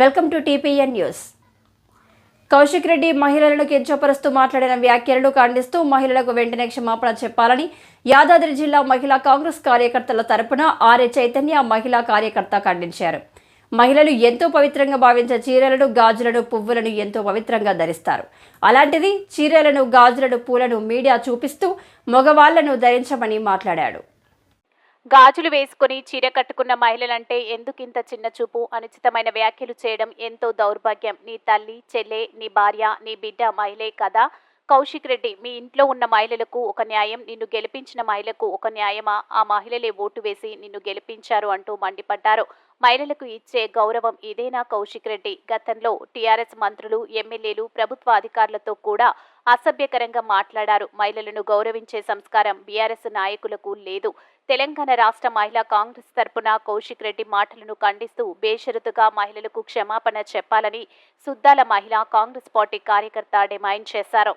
Welcome to TPN news. Kaushik Reddy మహిళలను కించపరుస్తూ మాట్లాడిన వ్యాఖ్యలను ఖండిస్తూ మహిళలకు వెంటనే క్షమాపణ చెప్పాలని యాదాద్రి జిల్లా మహిళా కాంగ్రెస్ కార్యకర్తల తరపున ఆర్ఏ చైతన్య మహిళా కార్యకర్త ఖండించారు. మహిళలు ఎంతో పవిత్రంగా భావించే చీరలను గాజులను పువ్వులను ఎంతో పవిత్రంగా ధరిస్తారు. అలాంటిది చీరలను గాజులను పూలను మీడియా చూపిస్తూ మగవాళ్ళను ధరించమని మాట్లాడాడు. గాజులు వేసుకుని చీర కట్టుకున్న మహిళలంటే ఎందుకింత చిన్న చూపు? అనుచితమైన వ్యాఖ్యలు చేయడం ఎంతో దౌర్భాగ్యం. నీ తల్లి చెల్లె నీ భార్య నీ బిడ్డ మహిళే కదా? కౌశిక్ రెడ్డి మీ ఇంట్లో ఉన్న మహిళలకు ఒక న్యాయం నిన్ను గెలిపించిన మహిళకు ఒక న్యాయమా? ఆ మహిళలే ఓటు వేసి నిన్ను గెలిపించారు అంటూ మండిపడ్డారు. మహిళలకు ఇచ్చే గౌరవం ఇదేనా కౌశిక్ రెడ్డి? గతంలో టీఆర్ఎస్ మంత్రులు ఎమ్మెల్యేలు ప్రభుత్వ అధికారులతో కూడా అసభ్యకరంగా మాట్లాడారు. మహిళలను గౌరవించే సంస్కారం బీఆర్ఎస్ నాయకులకు లేదు. తెలంగాణ రాష్ట్ర మహిళా కాంగ్రెస్ తరపున కౌశిక్ రెడ్డి మాటలను ఖండిస్తూ బేషరతుగా మహిళలకు క్షమాపణ చెప్పాలని సుద్దాల మహిళా కాంగ్రెస్ పార్టీ కార్యకర్త డిమాండ్ చేశారు.